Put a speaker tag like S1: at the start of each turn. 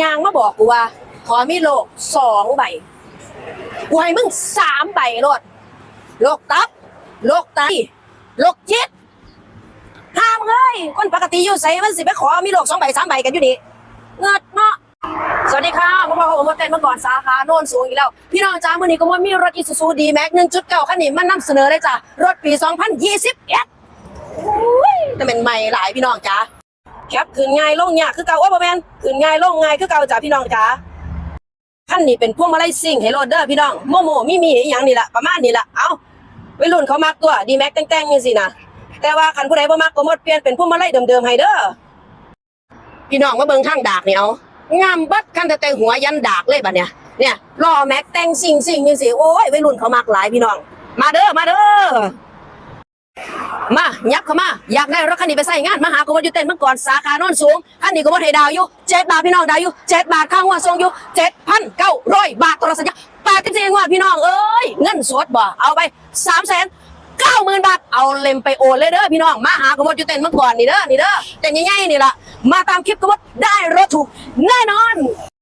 S1: ยางมาบอกกูว่าขอมีโลกสองใบกูให้มึงสามใบรถโลกตับโลกไตโลกจิตห้ามเลยคนปกติอยู่ใส่มันสิไปขอมีโลกสองใบสามใบกันอยู่นี่เงิดเนาะสวัสดีค่ะมาพบกับผมมาเต้นมาก่อนสาขาโน่นสูงอีกแล้ว พี่น้องจ้าเมื่อนี้ก็ว่ามีรถอีซูซูดีแม็กหนึ่งจุดเก้าคันนี้มันนำเสนอเลยจ้ะรถปี 2021อุ้ยแต่เป็นใหม่หลายพี่น้องจ้า แคปคืนง่ายลงยากคือเก่าว่าบ่แม่นคืนง่ายลงง่ายคือเก่าจ้าพี่น้องจ้าขั้นนี้เป็นพวงมาลัยซิ่งให้โหลดเด้อพี่น้องโมโมมีมีอย่างนี่ละประมาณนี้ละเอาวัยรุ่นเขามักตัวดีแม็กแต่งๆจังซี่นะแต่ว่าคันผู้ใดบ่มักก็หมดเปลี่ยนเป็นพวงมาลัยเดิมๆให้เด้อพี่น้องมาเบิ่งทางดากนี่ยเอางามบัดคันแต่แต่หัวยันดากเลยบัดเนี่ยเนี่ยล้อแม็กแต่งซิ่งซิ่งจังซี่โอ้ยวัยรุ่นเขามักหลายพี่น้อง มาเด้อมาเด้อ ยับเข้ามา อยากได้รถคันนี้ไปใส่งานมาหากบอยู่เต้นเมื่อก่อนสาขาโน่นสูงคันนี้ก็บ่ให้ดาวอยู่เจ็ดบาทพี่น้องดาวอยู่เจ็ดบาทข้างหัวทรงอยู่เจ็ดพันเก้าร้อยบาทโทรศัพท์แปดสิบสี่งวดพี่น้องเอ้ยเงินสดบ่เอาไปสามแสนเก้าหมื่นบาทเอาเล็มไปโอนเลยเด้อพี่น้องมาหากบอยู่เต้นเมื่อก่อนนี่เด้อนี่เด้อเต้นง่ายๆนี่ล่ะมาตามคลิปกบได้รถถูกแน่นอน